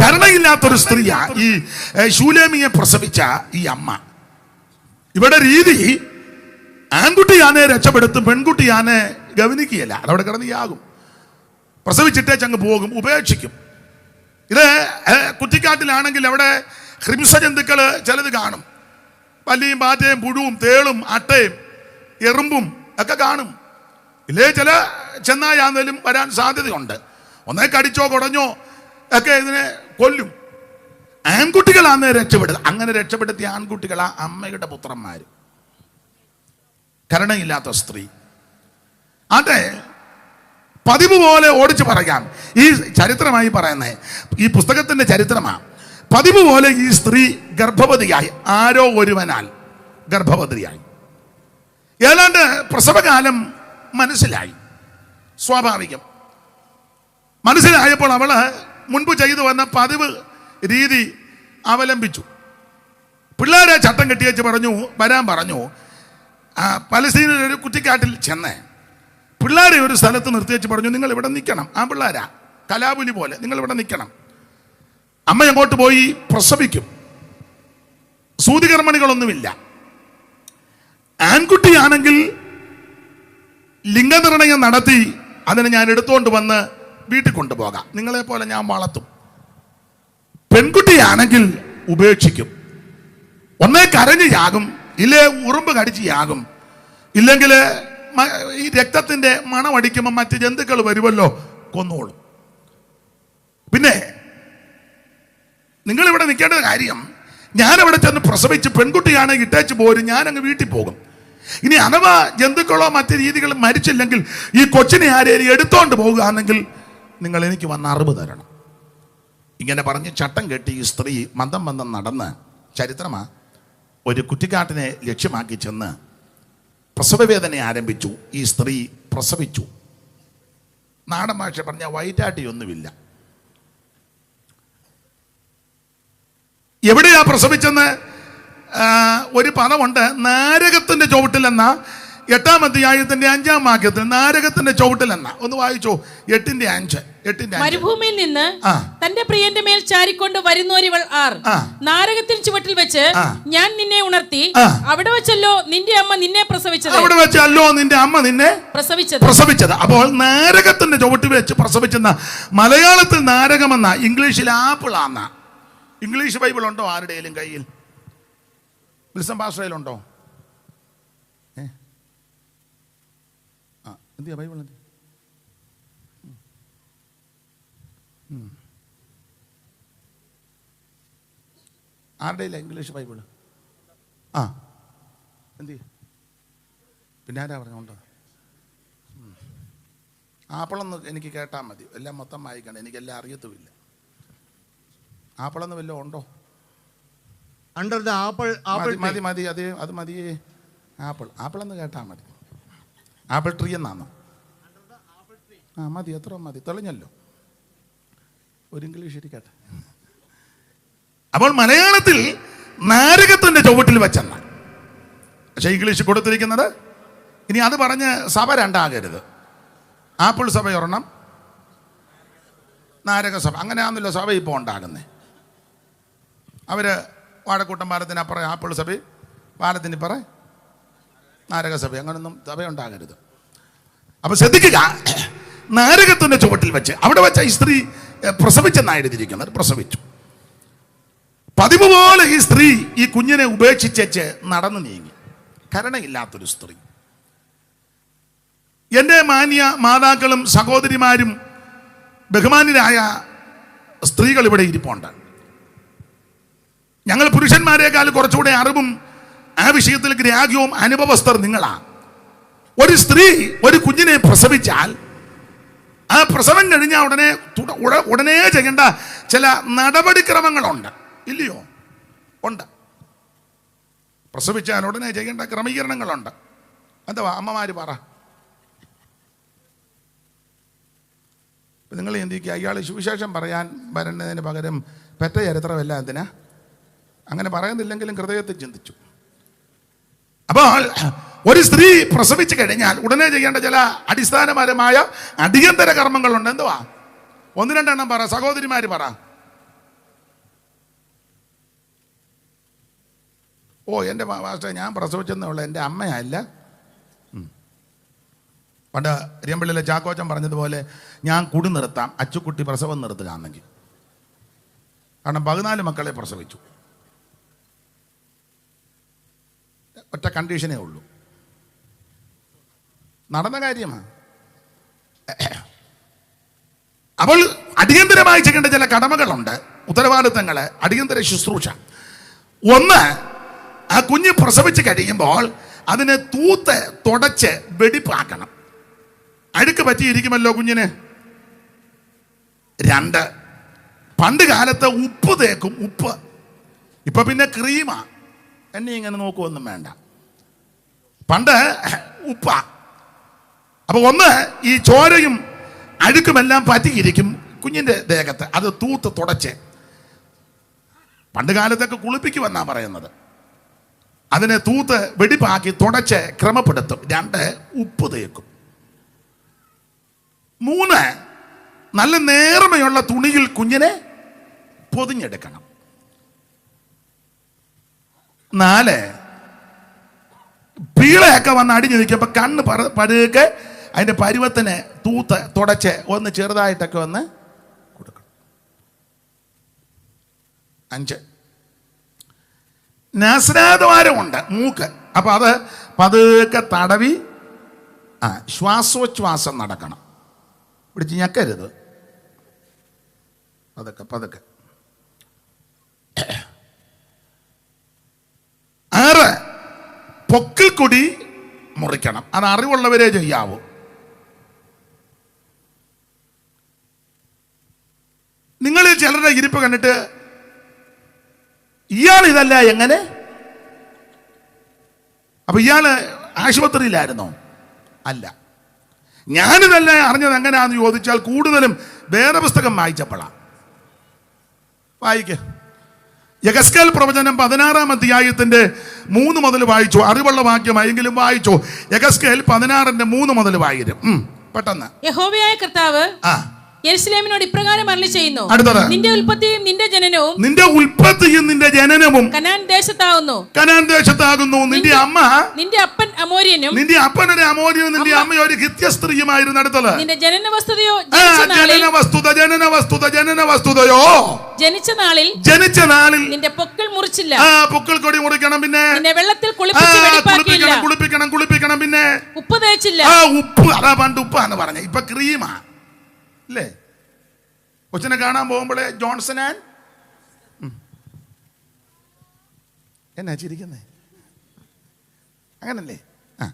കരുണയില്ലാത്തൊരു സ്ത്രീയാ ഈ ശൂലേമിയെ പ്രസവിച്ച ഈ അമ്മ. ഇവിടെ രീതി ആൺകുട്ടി ആനെ രക്ഷപ്പെടുത്തും പെൺകുട്ടി ആനെ ഗവനിക്കുകയല്ല. അതവിടെ കിടന്നിയാകും പ്രസവിച്ചിട്ടേ ചങ്ങ് പോകും ഉപേക്ഷിക്കും. ഇത് കുറ്റിക്കാട്ടിലാണെങ്കിൽ അവിടെ ഹിംസജന്തുക്കൾ ചിലത് കാണും. പല്ലിയും പാറ്റയും പുഴുവും തേളും അട്ടയും എറുമ്പും ഒക്കെ കാണും. ഇല്ലേ ചില ചെന്നായാന്നേലും വരാൻ സാധ്യതയുണ്ട്. ഒന്നേ കടിച്ചോ കുടഞ്ഞോ ഒക്കെ ഇതിനെ കൊല്ലും. ആൺകുട്ടികളാണ് രക്ഷപ്പെടുന്നത്. അങ്ങനെ രക്ഷപ്പെടുത്തിയ ആൺകുട്ടികൾ ആ അമ്മയുടെ പുത്രന്മാർ കരുണയില്ലാത്ത സ്ത്രീ. അതെ പതിവ് പോലെ ഓടിച്ചു പറയാം. ഈ ചരിത്രമായി പറയുന്നത് ഈ പുസ്തകത്തിന്റെ ചരിത്രമാണ് പതിവ് പോലെ ഈ സ്ത്രീ ഗർഭവതിയായി. ആരോ ഒരുവനാൽ ഗർഭവതിയായി. ഏതാണ്ട് പ്രസവകാലം മനസ്സിലായി. സ്വാഭാവികം. മനസ്സിലായപ്പോൾ അവൾ മുൻപ് ചെയ്തു വന്ന പതിവ് രീതി അവലംബിച്ചു. പിള്ളേരെ ചട്ടം കെട്ടിയേച്ച് പറഞ്ഞു വരാൻ പറഞ്ഞു. പലസ്തീനിൽ ഒരു കുറ്റിക്കാട്ടിൽ ചെന്ന്. പിള്ളേരെ ഒരു സ്ഥലത്ത് നിർത്തിയേച്ച് പറഞ്ഞു നിങ്ങൾ ഇവിടെ നിൽക്കണം. ആ പിള്ളേരാ? കലാപുലി പോലെ. നിങ്ങൾ ഇവിടെ നിൽക്കണം. അമ്മ എങ്ങോട്ട് പോയി? പ്രസവിക്കും. സൂതികർമ്മണികളൊന്നുമില്ല. ആൺകുട്ടിയാണെങ്കിൽ ലിംഗനിർണയം നടത്തി അതിനെ ഞാൻ എടുത്തുകൊണ്ട് വന്ന് വീട്ടിൽ കൊണ്ടുപോകാം. നിങ്ങളെ പോലെ ഞാൻ വളർത്തും. പെൺകുട്ടിയാണെങ്കിൽ ഉപേക്ഷിക്കും. ഒന്നേ കരഞ്ഞ് യാകും ഇല്ലേ ഉറുമ്പ് കടിച്ച് യാകും ഇല്ലെങ്കിൽ ഈ രക്തത്തിന്റെ മണം അടിക്കുമ്പോൾ മറ്റ് ജന്തുക്കൾ വരുമല്ലോ കൊന്നോളും. പിന്നെ നിങ്ങളിവിടെ നിൽക്കേണ്ട കാര്യം ഞാൻ അവിടെ ചെന്ന് പ്രസവിച്ച് പെൺകുട്ടിയാണ് ഇട്ടേച്ച് പോരും ഞാനങ്ങ് വീട്ടിൽ പോകും. ഇനി അഥവാ ജന്തുക്കളോ മറ്റു രീതികളും മരിച്ചില്ലെങ്കിൽ ഈ കൊച്ചിനെ ആരെയും എടുത്തോണ്ട് പോകുകയാണെങ്കിൽ നിങ്ങൾ എനിക്ക് വന്ന അറിവ് തരണം. ഇങ്ങനെ പറഞ്ഞ് ചട്ടം കെട്ടി ഈ സ്ത്രീ മന്ദം മന്ദം നടന്ന് ചരിത്രമാ ഒരു കുറ്റിക്കാട്ടിനെ ലക്ഷ്യമാക്കി ചെന്ന് പ്രസവവേദന ആരംഭിച്ചു. ഈ സ്ത്രീ പ്രസവിച്ചു. നാടൻ ഭാഷ പറഞ്ഞ വൈറ്റാട്ടിയൊന്നുമില്ല എവിടെയാ പ്രസവിച്ചെന്ന്? ഒരു പദമുണ്ട് നാരകത്തിന്റെ ചുവട്ടിലെന്ന എട്ടാം അധ്യായത്തിന്റെ അഞ്ചാം വാക്യത്തിൽ നാരകത്തിന്റെ ചുവട്ടിലെന്ന ഒന്ന് വായിച്ചോ. എട്ടിന്റെ അഞ്ച്. എട്ടിന്റെ മരുഭൂമിയിൽ നിന്ന് തന്റെ പ്രിയന്റെ മേൽ ചാരിക്കൊണ്ട് വരുന്നോരിവൾ ആർ. നാരകത്തിൽ ചുവട്ടിൽ വെച്ച് ഞാൻ നിന്നെ ഉണർത്തി അവിടെ വെച്ചല്ലോ നിന്റെ അമ്മ നിന്നെ പ്രസവിച്ചത്. അവിടെ വെച്ചല്ലോ നിന്റെ അമ്മ നിന്നെ പ്രസവിച്ചത്. പ്രസവിച്ചത്. അപ്പോൾ നാരകത്തിന്റെ ചുവട്ടിൽ വെച്ച് പ്രസവിച്ചെന്ന മലയാളത്തിൽ നാരകമെന്ന ഇംഗ്ലീഷിൽ ആപ്പിൾ ആന്ന. ഇംഗ്ലീഷ് ബൈബിൾ ഉണ്ടോ ആരുടെയും കയ്യിൽ? വിൽസം ഭാഷയിലുണ്ടോ ഏ ആ എന്തിയാ ബൈബിൾ എന്ത്? ഇല്ല ഇംഗ്ലീഷ് ബൈബിൾ ആ. എന്ത്? പിന്നെ ആരാ പറഞ്ഞുണ്ടോ ആപ്പിളൊന്ന് എനിക്ക് കേട്ടാൽ മതി. എല്ലാം മൊത്തം വായിക്കണം. എനിക്കെല്ലാം അറിയത്തുമില്ല. ആപ്പിളൊന്നും വല്ലതും ഉണ്ടോ? അണ്ടർ ദ ആപ്പിൾ ആപ്പിൾ മതി മതി. അത് അത് മതിയേ. ആപ്പിൾ. ആപ്പിളൊന്ന് കേട്ടാൽ മതി. ആപ്പിൾ ട്രീ എന്നാണ്. ആ മതി എത്ര മതി തെളിഞ്ഞല്ലോ. ഒരു ഇംഗ്ലീഷ് ഇരിക്കട്ടെ അപ്പോൾ മലയാളത്തിൽ നാരകത്തിന്റെ ചുവട്ടിൽ വെച്ചെന്ന. പക്ഷേ ഇംഗ്ലീഷ് കൊടുത്തിരിക്കുന്നത് ഇനി അത് പറഞ്ഞ് സഭ രണ്ടാകരുത്. ആപ്പിൾ സഭ ഒരെണ്ണം നാരകസഭ അങ്ങനെയാണല്ലോ സഭ ഇപ്പോൾ ഉണ്ടാകുന്നത് അവർ വാഴക്കൂട്ടം പാലത്തിനപ്പുറം ആപ്പിൾ സഭ പാലത്തിന് ഇപ്പുറം നാരകസഭ അങ്ങനൊന്നും സഭ ഉണ്ടാകരുത് അപ്പൊ ശ്രദ്ധിക്കുക നാരകത്തിന്റെ ചുവട്ടിൽ വെച്ച് അവിടെ വെച്ച ഈ സ്ത്രീ പ്രസവിച്ചെന്നായിരുന്നിരിക്കുന്നത് പ്രസവിച്ചു. പതിവ് പോലെ ഈ സ്ത്രീ ഈ കുഞ്ഞിനെ ഉപേക്ഷിച്ചേച്ച് നടന്നു നീങ്ങി. കരണയില്ലാത്തൊരു സ്ത്രീ. എന്റെ മാന്യ മാതാക്കളും സഹോദരിമാരും ബഹുമാന്യരായ സ്ത്രീകൾ ഇവിടെ ഇരിപ്പുണ്ട്. ഞങ്ങൾ പുരുഷന്മാരെക്കാൾ കുറച്ചുകൂടെ അറിവും ആ വിഷയത്തിൽ ഗ്രാഹ്യവും അനുഭവസ്ഥർ നിങ്ങളാണ്. ഒരു സ്ത്രീ ഒരു കുഞ്ഞിനെ പ്രസവിച്ചാൽ ആ പ്രസവം കഴിഞ്ഞാൽ ഉടനെ ഉടനെ ചെയ്യേണ്ട ചില നടപടിക്രമങ്ങളുണ്ട്. ഇല്ലയോ? ഉണ്ട്. പ്രസവിച്ചാൽ ഉടനെ ചെയ്യേണ്ട ക്രമീകരണങ്ങളുണ്ട്. എന്താ അമ്മമാര് പറ. നിങ്ങൾ ചിന്തിക്കുക അയാൾ സുവിശേഷം പറയാൻ വരുന്നതിന് പകരം പെറ്റ ചരിത്രമല്ല എന്തിനാ? അങ്ങനെ പറയുന്നില്ലെങ്കിലും ഹൃദയത്തിൽ ചിന്തിച്ചു. അപ്പോൾ ഒരു സ്ത്രീ പ്രസവിച്ചു കഴിഞ്ഞാൽ ഉടനെ ചെയ്യേണ്ട ചില അടിസ്ഥാനപരമായ അടിയന്തര കർമ്മങ്ങളുണ്ട്. എന്തുവാ? ഒന്ന് രണ്ടെണ്ണം പറ സഹോദരിമാര് പറ. ഓ എന്റെ മാസ്റ്റർ ഞാൻ പ്രസവിച്ചെന്നുള്ള എന്റെ അമ്മയല്ല. പണ്ട് അരിയമ്പള്ളിയിലെ ചാക്കോച്ചൻ പറഞ്ഞതുപോലെ ഞാൻ കുടി നിർത്താം അച്ചുക്കുട്ടി പ്രസവം നിർത്തുകയാണെങ്കിൽ കാരണം പതിനാല് മക്കളെ പ്രസവിച്ചു. ഒറ്റ കണ്ടീഷനേ ഉള്ളൂ. നടന്ന കാര്യമാണ് അപ്പോൾ അടിയന്തരമായി ചെയ്യേണ്ട ചില കടമകളുണ്ട് ഉത്തരവാദിത്തങ്ങൾ അടിയന്തര ശുശ്രൂഷ. ഒന്ന് ആ കുഞ്ഞ് പ്രസവിച്ച് കഴിയുമ്പോൾ അതിനെ തൂത്ത് തുടച്ച് വെടിപ്പാക്കണം. അഴുക്ക് പറ്റിയിരിക്കുമല്ലോ കുഞ്ഞിന്. രണ്ട് പണ്ട് കാലത്ത് ഉപ്പ് തേക്കും ഉപ്പ്. ഇപ്പൊ പിന്നെ ക്രീമാ. എന്നെ ഇങ്ങനെ നോക്കുമൊന്നും വേണ്ട. പണ്ട് ഉപ്പ. അപ്പൊ ഒന്ന് ഈ ചോരയും അഴുക്കുമെല്ലാം പറ്റിയിരിക്കും കുഞ്ഞിന്റെ ദേഹത്ത്. അത് തൂത്ത് തുടച്ച്. പണ്ട് കാലത്തൊക്കെ കുളിപ്പിക്കുമെന്നാ പറയുന്നത്. അതിനെ തൂത്ത് വെടിപ്പാക്കി തുടച്ച് ക്രമപ്പെടുത്തും. രണ്ട് ഉപ്പ് തേക്കും. മൂന്ന് നല്ല നേർമയുള്ള തുണിയിൽ കുഞ്ഞിനെ പൊതിഞ്ഞെടുക്കണം. നാല് പീളയൊക്കെ വന്ന് അടിഞ്ഞു നിൽക്കുമ്പോൾ കണ്ണ് പറ പതുക്കെ അതിന്റെ പരുവത്തിനെ തൂത്ത് തുടച്ച് ഒന്ന് ചെറുതായിട്ടൊക്കെ ഒന്ന് കൊടുക്കണം. അഞ്ച്. നാസനാദ്വാരമുണ്ട് മൂക്ക്. അപ്പം അത് പതുക്കെ തടവി ആ ശ്വാസോച്ഛ്വാസം നടക്കണം. പിടിച്ച് ഞെക്കരുത്. പതുക്കെ പതുക്കെ. കൊടി മുറിക്കണം. അത് അറിവുള്ളവരെ ചെയ്യാവൂ. നിങ്ങൾ ചിലരുടെ ഇരിപ്പ് കണ്ടിട്ട് ഇയാൾ ഇതല്ല എങ്ങനെ? അപ്പൊ ഇയാൾ ആശുപത്രിയിലായിരുന്നോ? അല്ല. ഞാനിതല്ല അറിഞ്ഞത് എങ്ങനെയാന്ന് ചോദിച്ചാൽ കൂടുതലും വേറെ പുസ്തകം വായിച്ചപ്പോഴാ. വായിക്കേ. യഗസ്കൽ പ്രവചനം പതിനാറാം അധ്യായത്തിന്റെ മൂന്ന് മുതൽ വായിച്ചു. അറിവുള്ള വാക്യമായെങ്കിലും വായിച്ചു. യഗസ്കേൽ പതിനാറിന്റെ മൂന്ന് മുതൽ വായിരും പെട്ടെന്ന്. യഹോവയായ കർത്താവ് ആ. യെരുസലേമിനോട് ഇപ്രകാരം അരളി ചെയ്യുന്നു അടുത്തത്. നിന്റെ ഉൽപ്പത്തിയും ജനനവും നിന്റെ ഉൽപ്പത്തിയും നിന്റെ ജനനവും കനാൻ ദേശത്താകുന്നു കനാൻ ദേശത്താകുന്നു. നിന്റെ അമ്മ നിന്റെ അപ്പൻ അമോര്യനും നിന്റെ അപ്പൻ അപ്പനൊരു അമോര്യവും നിന്റെ അമ്മ ഒരു ഹിത്യ സ്ത്രീയുമായിരുന്നു അടുത്തത് നിന്റെ ജനന വസ്തുതയോ ജനന വസ്തുത ജനന വസ്തുത ജനന വസ്തുതയോ? ജനിച്ച നാളിൽ ജനിച്ച നാളിൽ നിന്റെ പൊക്കൾ മുറിച്ചില്ല. ആ പൊക്കിൾ കൊടി മുറിക്കണം പിന്നെ. നിന്നെ വെള്ളത്തിൽ കുളിപ്പിക്കണം കുളിപ്പിക്കണം കുളിപ്പിക്കണം പിന്നെ. ഉപ്പ് തേച്ചില്ല. ആ ഉപ്പ് അതാ പണ്ട് ഉപ്പാന്ന് പറഞ്ഞ. ഇപ്പൊ ക്രീമാ. അല്ലേ കൊച്ചിനെ കാണാൻ പോകുമ്പോഴേ ജോൺസൺ ആൻഡ് എന്നാ ചിരിക്കുന്നേ? അങ്ങനല്ലേ? ആ.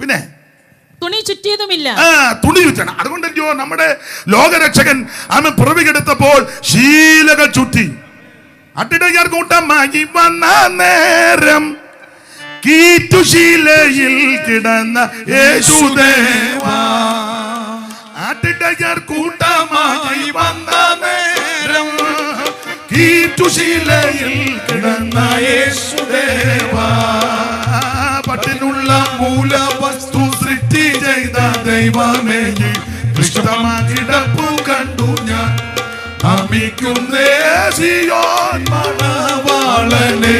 പിന്നെ? തുണി ചുറ്റിയതുമില്ല. തുണി ചുറ്റണം. അതുകൊണ്ടല്ലോ നമ്മുടെ ലോകരക്ഷകൻ അവൻ പിറവികെടുത്തപ്പോൾ ശീലകൾ ചുറ്റി. അട്ടിടയർ കൂട്ടമായി വന്ന നേരം കീറ്റുശീലയിൽ കിടന്ന യേശുദേവ. ആട്ടിടയർ കൂട്ടമായി വന്ന കീറ്റുശീലയിൽ കിടന്ന യേശുദേവ പട്ടിനുള്ള മൂലവസ്തു സൃഷ്ടി ചെയ്ത ദൈവമേ ഇഷ്ടമാ കിടപ്പു കണ്ടു ഞാൻ. അമിക്കുന്നേ സിയോൻ മണവാളനെ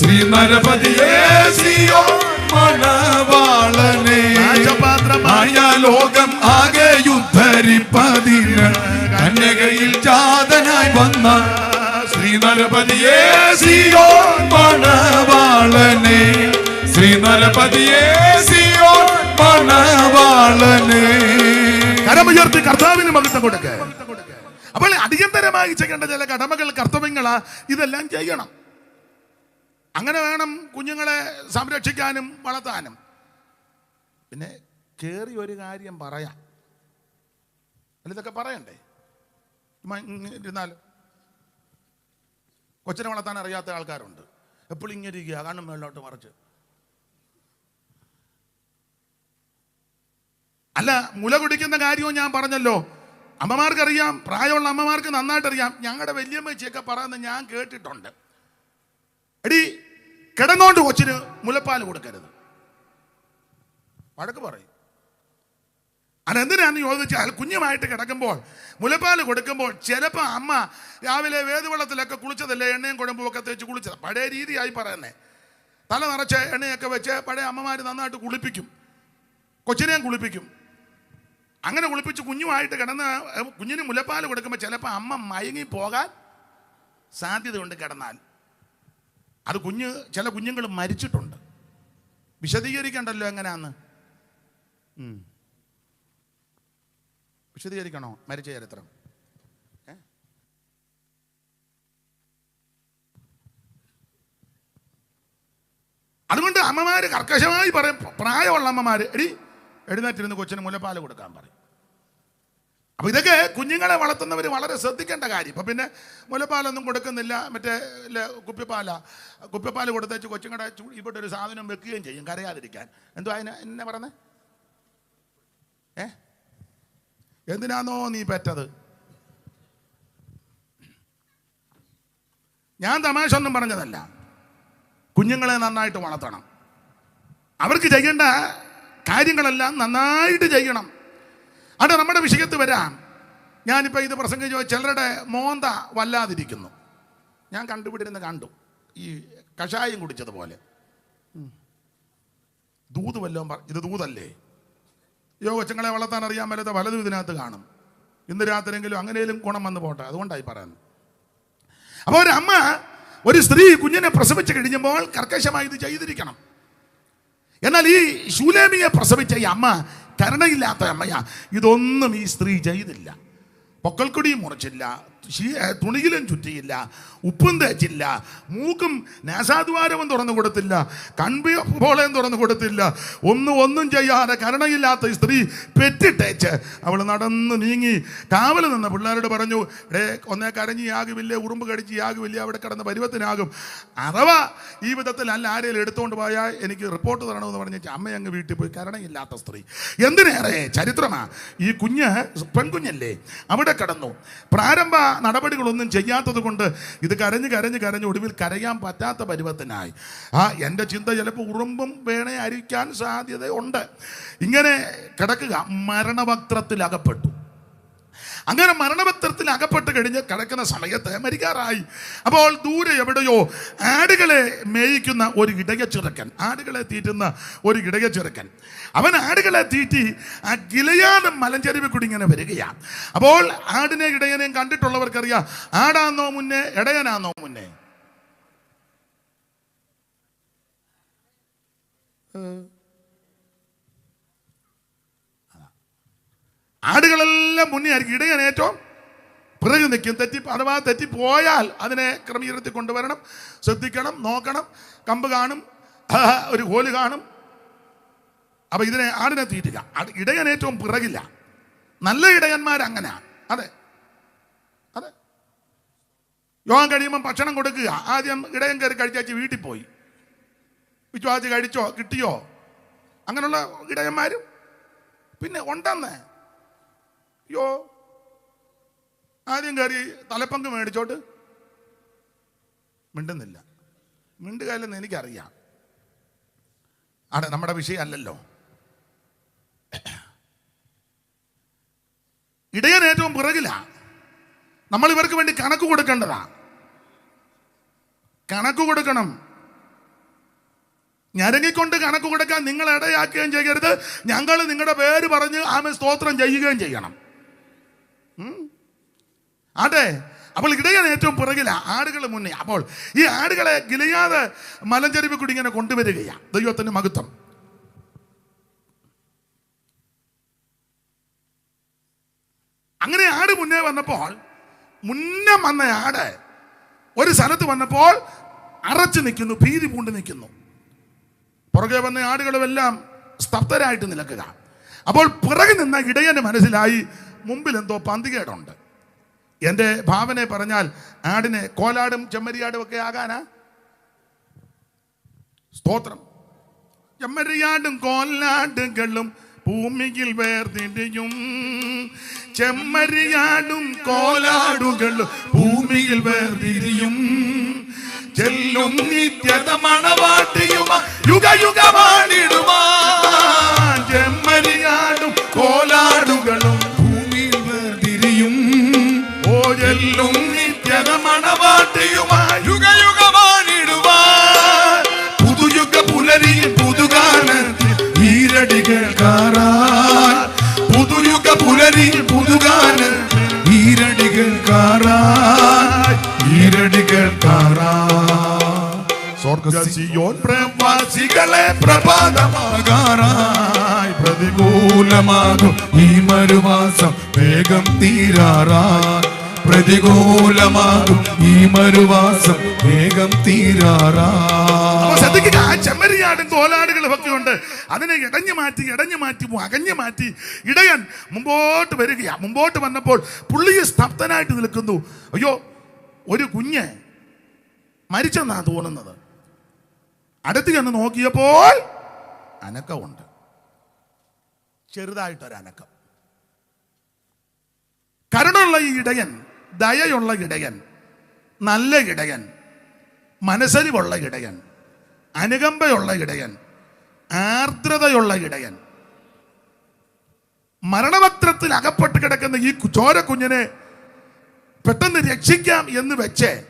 ശ്രീ നരപതിയേ സിയോൻ മണവാളനെ. മായ ലോകം ആകെ യുദ്ധരിപ്പതിന് കന്യകയിൽ ജാതനായി വന്ന ശ്രീ നരപതിയേ സിയോൻ മണവാളനെ. ശ്രീ നരപതിയേ സിയോൻ മണവാളനെ. കരമുയർത്തി കർത്താവിന് മകത്വം കൊടുക്ക. അപ്പോൾ അടിയന്തരമായി ചെയ്യേണ്ട ചില കടമകൾ കർത്തവ്യങ്ങളാ ഇതെല്ലാം ചെയ്യണം. അങ്ങനെ വേണം കുഞ്ഞുങ്ങളെ സംരക്ഷിക്കാനും വളർത്താനും. പിന്നെ കയറി ഒരു കാര്യം പറയാം. ഇതൊക്കെ പറയണ്ടേ? ഇരുന്നാലും? കൊച്ചിനെ വളർത്താൻ അറിയാത്ത ആൾക്കാരുണ്ട്. എപ്പോഴും ഇങ്ങനെ ഇരിക്കുക കണ്ണും മേളിലോട്ട് മറിച്ച്. അല്ല മുല കുടിക്കുന്ന കാര്യവും ഞാൻ പറഞ്ഞല്ലോ. അമ്മമാർക്കറിയാം പ്രായമുള്ള അമ്മമാർക്ക് നന്നായിട്ട് അറിയാം ഞങ്ങളുടെ വല്യമ്മച്ചിയൊക്കെ പറയുന്നത് ഞാൻ കേട്ടിട്ടുണ്ട്. എടി കിടന്നോണ്ട് കൊച്ചിന് മുലപ്പാൽ കൊടുക്കരുത്. വഴക്ക് പറയും. അതെന്തിനാന്ന് ചോദിച്ചാൽ കുഞ്ഞുമായിട്ട് കിടക്കുമ്പോൾ മുലപ്പാൽ കൊടുക്കുമ്പോൾ ചിലപ്പോൾ അമ്മ രാവിലെ വേദവെള്ളത്തിലൊക്കെ കുളിച്ചതല്ലേ എണ്ണയും കുഴമ്പും ഒക്കെ തേച്ച് കുളിച്ചത്. പഴയ രീതിയായി പറയുന്നേ. തല നിറച്ച് എണ്ണയൊക്കെ വെച്ച് പഴയ അമ്മമാർ നന്നായിട്ട് കുളിപ്പിക്കും. കൊച്ചിനെയും കുളിപ്പിക്കും. അങ്ങനെ കുളിപ്പിച്ച് കുഞ്ഞുമായിട്ട് കിടന്ന് കുഞ്ഞിന് മുലപ്പാൽ കൊടുക്കുമ്പോൾ ചിലപ്പോൾ അമ്മ മയങ്ങി പോകാൻ സാധ്യതയുണ്ട് കിടന്നാൽ. അത് കുഞ്ഞ് ചില കുഞ്ഞുങ്ങൾ മരിച്ചിട്ടുണ്ട്. വിശദീകരിക്കണ്ടല്ലോ എങ്ങനെയാന്ന് ഉം. വിശദീകരിക്കണോ? മരിച്ച ചരിത്രം അതുകൊണ്ട് അമ്മമാര് കർക്കശമായി പറയും. പ്രായമുള്ള അമ്മമാര് എടി എഴുന്നേറ്റിരുന്ന് കൊച്ചിന് മുലപ്പാൽ കൊടുക്കാൻ പറയും. അപ്പൊ ഇതൊക്കെ കുഞ്ഞുങ്ങളെ വളർത്തുന്നവർ വളരെ ശ്രദ്ധിക്കേണ്ട കാര്യം. ഇപ്പൊ പിന്നെ മുലപ്പാലൊന്നും കൊടുക്കുന്നില്ല മറ്റേ കുപ്പിപ്പാല. കുപ്പിപ്പാൽ കൊടുത്തേച്ച് കൊച്ചുങ്ങളുടെ ചു- ഇവിടെ ഒരു സാധനം വെക്കുകയും ചെയ്യും കരയാതിരിക്കാൻ. എന്തോ അതിന് എന്നെ പറഞ്ഞേ? ഏ? എന്തിനാന്നോ നീ പെറ്റത്? ഞാൻ തമാശ ഒന്നും പറഞ്ഞതല്ല. കുഞ്ഞുങ്ങളെ നന്നായിട്ട് വളർത്തണം. അവർക്ക് ചെയ്യേണ്ട കാര്യങ്ങളെല്ലാം നന്നായിട്ട് ചെയ്യണം. അത് നമ്മുടെ വിഷയത്ത് വരാം. ഞാനിപ്പോൾ ഇത് പ്രസംഗിച്ചു ചിലരുടെ മോന്ത വല്ലാതിരിക്കുന്നു. ഞാൻ കണ്ടുപിടിരുന്ന് കണ്ടു. ഈ കഷായം കുടിച്ചതുപോലെ. ദൂത് വല്ലതും ഇത് ദൂതല്ലേ? യോ കൊച്ചുങ്ങളെ വളർത്താൻ അറിയാൻ മേലാത്ത വലതും ഇതിനകത്ത് കാണും. ഇന്ന് രാത്രിയെങ്കിലും അങ്ങനെയും ഗുണം വന്നു പോട്ടെ അതുകൊണ്ടായി പറയുന്നത്. അപ്പോൾ ഒരു അമ്മ ഒരു സ്ത്രീ കുഞ്ഞിനെ പ്രസവിച്ച് കഴിഞ്ഞപ്പോൾ കർക്കശമായി ഇത് ചെയ്തിരിക്കണം. എന്നാൽ ഈ ശൂലേമിയെ പ്രസവിച്ച ഈ അമ്മ കരുണയില്ലാത്ത അമ്മയാ. ഇതൊന്നും ഈ സ്ത്രീ ചെയ്തില്ല. പൊക്കൽക്കൊടിയും മുറിച്ചില്ല തുണിയിലും ചുറ്റിയില്ല ഉപ്പും തേച്ചില്ല മൂക്കും നാസാദ്വാരവും തുറന്നു കൊടുത്തില്ല കൺപി പോളയും തുറന്നു കൊടുത്തില്ല ഒന്നും ഒന്നും ചെയ്യാതെ കരുണയില്ലാത്ത സ്ത്രീ പെറ്റിട്ടേച്ച് അവൾ നടന്ന് നീങ്ങി കാവൽ നിന്ന് പിള്ളേരോട് പറഞ്ഞു ഇടേ ഒന്നേ കരഞ്ഞി ആകുമില്ലേ ഉറുമ്പ് കടിച്ച് ആകുമില്ല അവിടെ കിടന്ന് പരുവത്തിനാകും. അഥവാ ഈ വിധത്തിൽ അല്ല ആരെങ്കിലും എടുത്തുകൊണ്ട് പോയാൽ എനിക്ക് റിപ്പോർട്ട് തരണമെന്ന് പറഞ്ഞ് അമ്മ അങ്ങ് വീട്ടിൽ പോയി കരുണയില്ലാത്ത സ്ത്രീ. എന്തിനേറെ ചരിത്രമാണ് ഈ കുഞ്ഞ് പെൺകുഞ്ഞല്ലേ അവിടെ കിടന്നു. പ്രാരംഭ നടപടികളൊന്നും ചെയ്യാത്തത് കൊണ്ട് ഇത് കരഞ്ഞ് കരഞ്ഞ് കരഞ്ഞ് ഒടുവിൽ കരയാൻ പറ്റാത്ത പരുവത്തിനായി. ആ എന്റെ ചിന്ത ചിലപ്പോൾ ഉറുമ്പും വേണേ അരിക്കാൻ സാധ്യതയുണ്ട്. ഇങ്ങനെ കിടക്കുക മരണവക്ത്രത്തിൽ അകപ്പെട്ടു അങ്ങനെ മരണപത്രത്തിൽ അകപ്പെട്ട് കഴിഞ്ഞ് കിടക്കുന്ന സമയത്ത് മരിക്കാറായി. അപ്പോൾ ദൂരെ എവിടെയോ ആടുകളെ മേയിക്കുന്ന ഒരു ഇടയ ചെറുക്കൻ ആടുകളെ തീറ്റുന്ന ഒരു ഇടയ ചെറുക്കൻ അവൻ ആടുകളെ തീറ്റി ആ ഗിലയാട് മലഞ്ചെരിവ് കൂടി ഇങ്ങനെ വരികയാണ്. അപ്പോൾ ആടിനെ ഇടയനെയും കണ്ടിട്ടുള്ളവർക്കറിയാം ആടാന്നോ മുന്നേ ഇടയനാന്നോ മുന്നേ? ആടുകളെല്ലാം മുന്നേ ആയിരിക്കും ഇടയൻ ഏറ്റവും പിറകു നിൽക്കും. തെറ്റി അഥവാ തെറ്റിപ്പോയാൽ അതിനെ ക്രമീകരണത്തിൽ കൊണ്ടുവരണം. ശ്രദ്ധിക്കണം നോക്കണം. കമ്പ് കാണും. ഒരു കോൽ കാണും. അപ്പൊ ഇതിനെ ആടിനെ തീറ്റുക ഇടയൻ ഏറ്റവും പിറകില്ല. നല്ല ഇടയന്മാർ അങ്ങനെ. അതെ. അതെ. യോഗം കഴിയുമ്പോൾ ഭക്ഷണം കൊടുക്കുക. ആദ്യം ഇടയൻ കയറി കഴിച്ചാച്ച് വീട്ടിൽ പോയി. വിശ്വാസി കഴിച്ചോ കിട്ടിയോ? അങ്ങനെയുള്ള ഇടയന്മാരും പിന്നെ ഉണ്ടെന്ന്. യോ ആദ്യം കയറി തലപ്പങ്ക് മേടിച്ചോട്ട്. മിണ്ടുന്നില്ല. മിണ്ടുകയില്ലെന്ന് എനിക്കറിയാം. ആണ് നമ്മുടെ വിഷയമല്ലല്ലോ ഇടയൻ ഏറ്റവും പിറകിലാണ് നമ്മൾ ഇവർക്ക് വേണ്ടി കണക്ക് കൊടുക്കേണ്ടതാ. കണക്ക് കൊടുക്കണം. ഞരങ്ങിക്കൊണ്ട് കണക്ക് കൊടുക്കാൻ നിങ്ങൾ ഇടയാക്കുകയും ചെയ്യരുത്. ഞങ്ങൾ നിങ്ങളുടെ പേര് പറഞ്ഞ് ആമ സ്തോത്രം ചെയ്യുകയും ചെയ്യണം. ആട്ടെ അപ്പോൾ ഇടയൻ ഏറ്റവും പിറകില ആടുകൾ മുന്നേ. അപ്പോൾ ഈ ആടുകളെ ഗിലയാതെ മലഞ്ചെരുവ് കൂടി ഇങ്ങനെ കൊണ്ടുവരികയാണ് ദൈവത്തിന്റെ മഹത്വം. അങ്ങനെ ആട് മുന്നേ വന്നപ്പോൾ മുന്നേ വന്ന ആട് ഒരു സ്ഥലത്ത് വന്നപ്പോൾ അറച്ചു നിൽക്കുന്നു ഭീതി പൂണ്ട് നിൽക്കുന്നു. പുറകെ വന്ന ആടുകളുമെല്ലാം സ്തബ്ധരായിട്ട് നിലക്കുക അപ്പോൾ പിറകെ നിന്ന ഇടയന് മനസ്സിലായി മുമ്പിൽ എന്തോ പന്തികേടുണ്ട്. എന്റെ ഭാവനെ പറഞ്ഞാൽ ആടിനെ കോലാടും ചെമ്മരിയാടും ഒക്കെ ആകാനാ? സ്തോത്രം. ചെമ്മരിയാടും കോലാടുകളും ഭൂമിയിൽ വേർതിരിയും ചെമ്മരിയാടും കോലാടുകൾ ഭൂമിയിൽ വേർതിരിയും. ചെല്ലും നിത്യത മണവാട്ടിയുമ യുഗയുഗമാണിടുമാ. ചെമ്മരിയാടും കോലാടുകളും ഭൂമിയിൽ വേർതിരിയും. ഓരെല്ലും സ്വർഗസിയോൻ പ്രവാസികളെ പ്രഭാതമാകാറായി പ്രതികൂലമാകും ഈ മരുമാസം വേഗം തീരാറായി പ്രതികൂലമാകും ഈ മരുവാസം. വേഗം ശ്രദ്ധിക്കുക ആ ചെമ്മരിയാടും കോലാടുകളും ഒക്കെ ഉണ്ട് അതിനെ ഇടഞ്ഞു മാറ്റി ഇടഞ്ഞു മാറ്റി അകഞ്ഞു മാറ്റി ഇടയൻ മുമ്പോട്ട് വരികയാ. മുമ്പോട്ട് വന്നപ്പോൾ പുള്ളിയെ സ്തബ്ധനായിട്ട് നിൽക്കുന്നു. അയ്യോ ഒരു കുഞ്ഞ് മരിച്ചെന്നാണ് തോന്നുന്നത്. അടുത്ത് ചെന്ന് നോക്കിയപ്പോൾ അനക്കമുണ്ട്. ചെറുതായിട്ടൊരനക്കം. കരുണുള്ള ഈ ഇടയൻ ദയയുള്ള ഇടയൻ നല്ല ഇടയൻ മനസ്സരിവുള്ള ഇടയൻ അനുകമ്പയുള്ള ഇടയൻ ആർദ്രതയുള്ള ഇടയൻ. മരണപത്രത്തിൽ അകപ്പെട്ട് കിടക്കുന്ന ഈ ചോര ചോരക്കുഞ്ഞിനെ പെട്ടെന്ന് രക്ഷിക്കാം എന്ന് വെച്ച്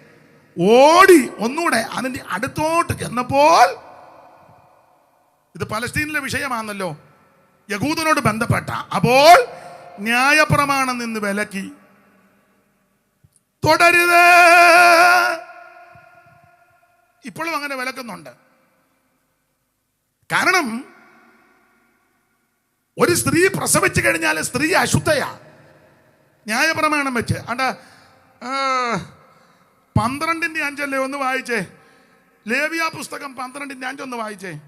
ഓടി ഒന്നുകൂടെ അതിന്റെ അടുത്തോട്ട് ചെന്നപ്പോൾ ഇത് പലസ്തീനിലെ വിഷയമാണല്ലോ. യഹൂദനോട് ബന്ധപ്പെട്ട. അപ്പോൾ ന്യായപ്രമാണം നിന്ന് വിലക്കി. തുടരുത്. ഇപ്പോഴും അങ്ങനെ വിലക്കുന്നുണ്ട്. കാരണം ഒരു സ്ത്രീ പ്രസവിച്ചു കഴിഞ്ഞാൽ സ്ത്രീ അശുദ്ധയാ. ന്യായപ്രമാണം വെച്ച്. അണ്ട പന്ത്രണ്ടിന്റെ അഞ്ചല്ലേ ഒന്ന് വായിച്ചേ. ലേവിയ പുസ്തകം പന്ത്രണ്ടിന്റെ അഞ്ചൊന്ന് വായിച്ചേ.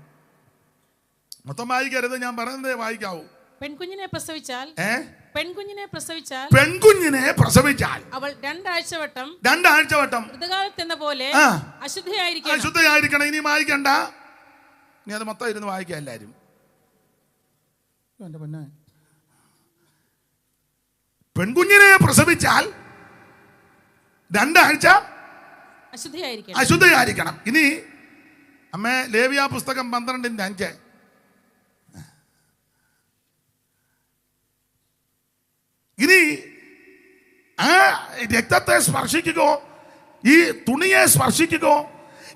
മൊത്തം വായിക്കരുത് ഞാൻ പറയുന്നതേ വായിക്കാവൂ. പെൺകുഞ്ഞിനെ പ്രസവിച്ചാൽ പെൺകുഞ്ഞിനെ പ്രസവിച്ചാൽ പെൺകുഞ്ഞിനെ പ്രസവിച്ചാൽ അവൾ രണ്ടാഴ്ച വട്ടം രണ്ടാഴ്ച വട്ടം. ഋതുകാലത്തെന്ന പോലെ അശുദ്ധയായിരിക്കണം. അശുദ്ധയായിരിക്കണം ഇനി വായിക്കണ്ട. ഇനി അത് മൊത്തം ഇരുന്ന് വായിക്കുക എന്റെ പൊന്നെ. പെൺകുഞ്ഞിനെ പ്രസവിച്ചാൽ രണ്ടാഴ്ച അശുദ്ധയായിരിക്കണം. ഇനി അമ്മേ ലേവിയ പുസ്തകം പന്ത്രണ്ടിന്റെ അഞ്ച്. ഇനി ആ രക്തത്തെ സ്പർശിക്കുകയോ ഈ തുണിയെ സ്പർശിക്കുകയോ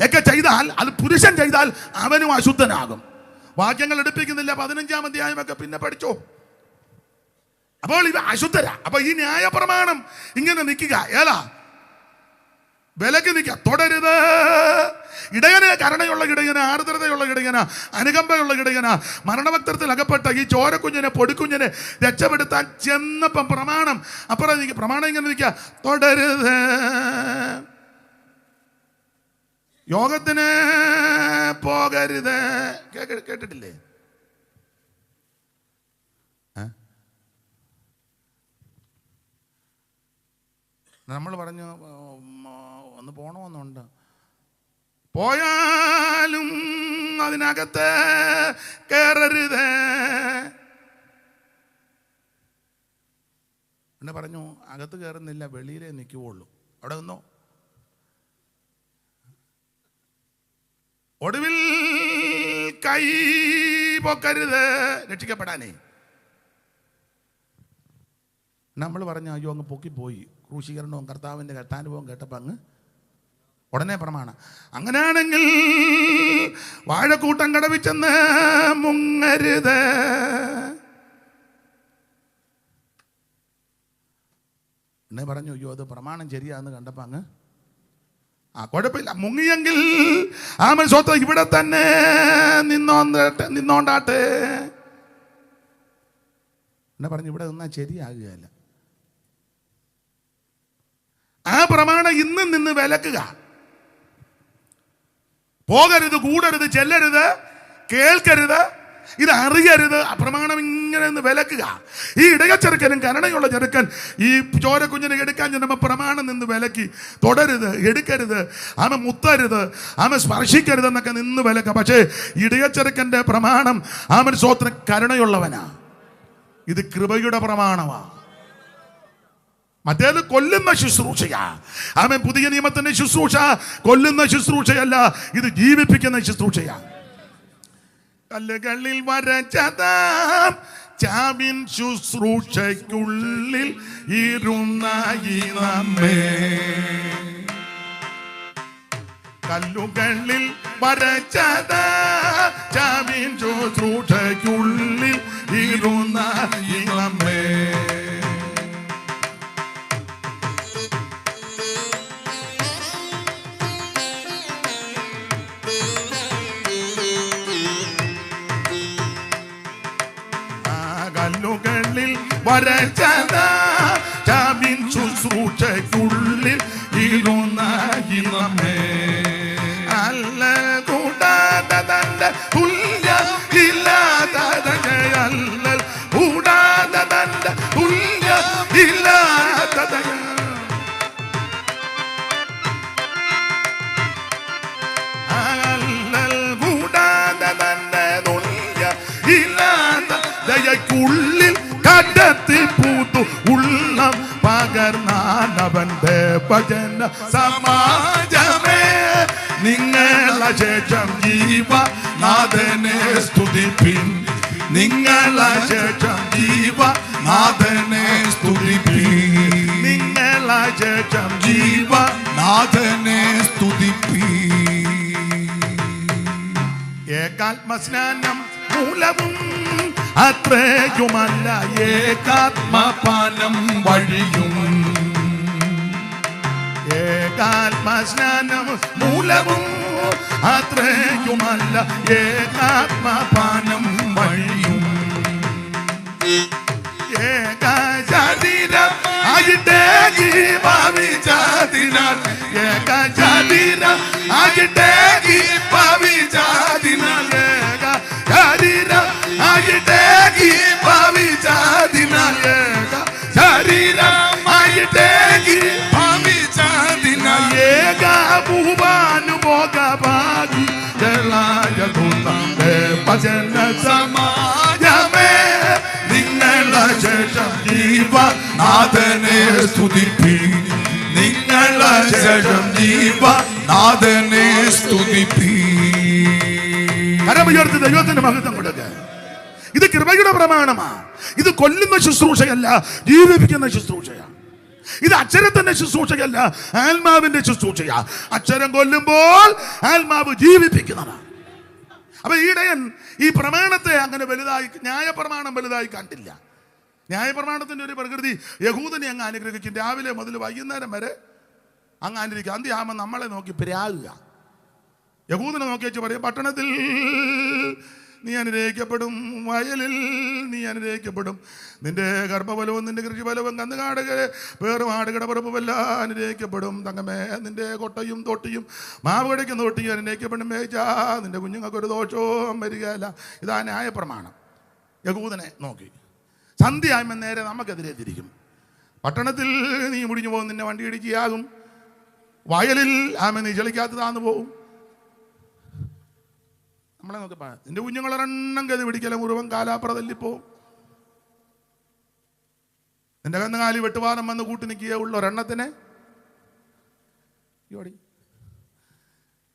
ഒക്കെ ചെയ്താൽ അത് പുരുഷൻ ചെയ്താൽ അവനും അശുദ്ധനാകും. വാക്യങ്ങൾ എടുപ്പിക്കുന്നില്ല പതിനഞ്ചാം അധ്യായം ഒക്കെ പിന്നെ പഠിച്ചോ? അപ്പോൾ ഇത് അശുദ്ധരാ. അപ്പൊ ഈ ന്യായ പ്രമാണം ഇങ്ങനെ നിൽക്കുക. ഏതാ? വിലക്ക് നിൽക്കുക തുടരുത്. ഇടയനെ കരുണയുള്ള ഇടയന ആർദ്രതയുള്ള ഇടയന അനുകമ്പയുള്ള ഇടയന. മരണഭക്തത്തിൽ അകപ്പെട്ട ഈ ചോരക്കുഞ്ഞിനെ പൊടിക്കുഞ്ഞിനെ രക്ഷപ്പെടുത്താൻ ചെന്നപ്പം പ്രമാണം അപ്പുറം നിൽക്കുക പ്രമാണം ഇങ്ങനെ നിൽക്കുക തുടരുത്. യോഗത്തിന് പോകരുത്. കേട്ടിട്ടില്ലേ? നമ്മൾ പറഞ്ഞു ഒന്ന് പോണമെന്നുണ്ട്. പോയാലും അതിനകത്ത് കയറരുത് പിന്നെ പറഞ്ഞു അകത്ത് കയറുന്നില്ല വെളിയിലേ നിൽക്കുവുള്ളൂ അവിടെ നിന്നോ? ഒടുവിൽ കൈ പൊക്കരുത് രക്ഷിക്കപ്പെടാനേ. നമ്മൾ പറഞ്ഞു അയ്യോ അങ്ങ് പൊക്കിപ്പോയി ക്രൂശീകരണവും കർത്താവിന്റെ കർത്താനുഭവം കേട്ടപ്പോൾ അങ്ങ് ഉടനെ പ്രമാണം. അങ്ങനെയാണെങ്കിൽ വാഴക്കൂട്ടം കടവിച്ചെന്ന് മുങ്ങരുത്. എന്നെ പറഞ്ഞു അയ്യോ അത് പ്രമാണം ശരിയാന്ന് കണ്ടപ്പോൾ അങ്ങ് ആ കുഴപ്പമില്ല. മുങ്ങിയെങ്കിൽ ആമൻ സ്വത്ത് ഇവിടെ തന്നെ നിന്നോണ്ടാട്ടെ നിന്നോണ്ടാട്ടെ. എന്നെ പറഞ്ഞു ഇവിടെ നിന്നാൽ ശരിയാകുകയല്ല. ആ പ്രമാണം ഇന്നും നിന്ന് വിലക്കുക. പോകരുത് കൂടരുത് ചെല്ലരുത് കേൾക്കരുത് ഇത് അറിയരുത്. പ്രമാണം ഇങ്ങനെ ഒന്ന് വിലക്കുക. ഈ ഇടയ ചെറുക്കനും കരുണയുള്ള ചെറുക്കൻ ഈ ചോരക്കുഞ്ഞിനെ എടുക്കാൻ ചെന്നപ്പോൾ പ്രമാണം നിന്ന് വിലക്കി. തുടരുത് എടുക്കരുത് ആമ മുത്തരുത് ആമ സ്പർശിക്കരുത് എന്നൊക്കെ നിന്ന് വിലക്കുക. പക്ഷേ ഇടയ ചെറുക്കന്റെ പ്രമാണം ആമൻ സ്വോത്ര കരുണയുള്ളവനാ. ഇത് കൃപയുടെ പ്രമാണമാ. മറ്റേത് കൊല്ലുന്ന ശുശ്രൂഷയാ. ആമൻ പുതിയ നിയമത്തിന്റെ ശുശ്രൂഷ. കൊല്ലുന്ന ശുശ്രൂഷയല്ല ഇത് ജീവിപ്പിക്കുന്ന ശുശ്രൂഷയാ. കല്ലുകളിൽ വരച്ചതാം. ചാവിൻ ശുശ്രൂഷയ്ക്കുള്ളിൽ ഇരുന്നായി നമ്മേ. കല്ലുകളിൽ വരച്ചതാം. ചാവിൻ ശുശ്രൂഷയ്ക്കുള്ളിൽ ഇരുന്നായി നമ്മേ. വരച്ചത. ചാവിൻ ശുശ്രൂഷയ്ക്കുള്ളിൽ ഇരുന്ന ഈ നമ്മേ. അല്ല കൂടാതെ തന്റെ തുല്യ പകർന്നാനവന്റെ ഭജന സമാജമേ. നിങ്ങള ജീവ നാഥനെ സ്തുതിപ്പിൻ. നിങ്ങളെ ജീവ നാഥനെ സ്തുതിപ്പിൻ. നിങ്ങള ജീവ നാഥനെ സ്തുതിപ്പിൻ. ഏകാത്മസ്നാനം മൂലവും അത്രയുമല്ല ഏകാത്മപാനം വഴിയും. ഏകാത്മസ്നാനം മൂലവും അത്രയുമല്ല ഏകാത്മപാനം വഴിയും. ഏകശരീരം ആയിട്ടേ ഭാവിച്ചാതിനാൽ ഏകശരീരം ആയിട്ടേ ഭജന സമാജമേ നിങ്ങളെ ശേഷം ജീവ നാഥനെ സ്തുതിപ്പീ. നിങ്ങളെ ശേഷം ജീവ നാഥനെ സ്തുതിപ്പീ. കരമുയർത്തി ദൈവത്തിന്റെ മഹത്വം കൊടുക്ക. ഇത് കൃപയുടെ പ്രമാണമാ. ഇത് കൊല്ലുന്ന ശുശ്രൂഷയല്ല ജീവിപ്പിക്കുന്ന ശുശ്രൂഷയാണ് ഇത് അക്ഷരത്തിന്റെ ശുശ്രൂഷയല്ല ആത്മാവിന്റെ ശുശ്രൂഷയാ. അക്ഷരം കൊല്ലുമ്പോൾ ആത്മാവ് ജീവിപ്പിക്കുന്നതാണ് അപ്പൊ ഈടയൻ ഈ പ്രമാണത്തെ അങ്ങനെ വലുതായി ന്യായപ്രമാണം വലുതായി കണ്ടില്ല. ന്യായപ്രമാണത്തിന്റെ ഒരു പ്രകൃതി യഹൂദനെ അങ്ങ് അനുഗ്രഹിക്കും. രാവിലെ മുതൽ വൈകുന്നേരം വരെ അങ്ങ് അനുഗ്രഹിക്കും. അന്ത്യാകുമ്പോൾ നമ്മളെ നോക്കി പ്രാകുക യഹൂദനെ നോക്കി പറയും പട്ടണത്തിൽ നീ അനുഗ്രഹിക്കപ്പെടും വയലിൽ നീ അനുഗ്രഹിക്കപ്പെടും നിന്റെ ഗർഭബലവും നിന്റെ കൃഷിഫലവും വേറും ആടുകട ആടുകിടപ്പുറപ്പുമെല്ലാം അനുഗ്രഹിക്കപ്പെടും തങ്ങമേ നിന്റെ കൊട്ടയും തൊട്ടിയും മാവ് കടിക്കുന്ന തൊട്ടിയും അനുഗ്രഹിക്കപ്പെടും മേച്ചാ നിന്റെ കുഞ്ഞുങ്ങൾക്കൊരു ദോഷവും വരികയല്ല. ഇതാ ന്യായ പ്രമാണം യകൂദനെ നോക്കി. സന്ധ്യയായ്മ നേരെ നമുക്കെതിരെ തിരിക്കും. പട്ടണത്തിൽ നീ മുടിഞ്ഞു പോകും നിന്നെ വണ്ടി ഇടിക്കുകയാകും. വയലിൽ ആമ നീ ചെളിക്കാത്തതാന്ന് പോകും നമ്മളെ നോക്കി പറയാം നിന്റെ കുഞ്ഞുങ്ങളൊരെണ്ണം ഗതി പിടിക്കല മുഴുവൻ കാലാപ്ര തല്ലിപ്പോവും നിന്റെ കന്നുകാലി വെട്ടുവാനം വന്ന് കൂട്ടി നിൽക്കുക ഉള്ള ഒരെണ്ണത്തിനെ. യോടി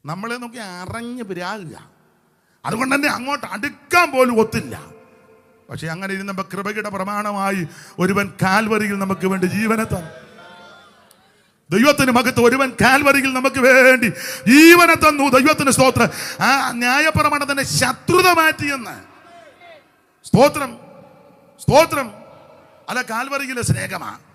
നമ്മളെ നോക്കി അറഞ്ഞു പിരാകുക. അതുകൊണ്ട് തന്നെ അങ്ങോട്ട് അടുക്കാൻ പോലും ഒത്തില്ല. പക്ഷെ അങ്ങനെ ഇരുന്നപ്പോ കൃപയുടെ പ്രമാണമായി ഒരുവൻ കാൽവരിയിൽ നമുക്ക് വേണ്ടി ജീവനെ തന്നു. ദൈവത്തിന് മകത്ത് ഒരുവൻ കാൽവരിയിൽ നമുക്ക് വേണ്ടി ജീവനെ തന്നു. ദൈവത്തിന് സ്തോത്രം. ആ ന്യായപ്രമാണത്തിന്റെ ശത്രുത മാറ്റിയെന്ന് സ്തോത്രം. സ്തോത്രം. അല്ല കാൽവരിയിലെ സ്നേഹമാണ്.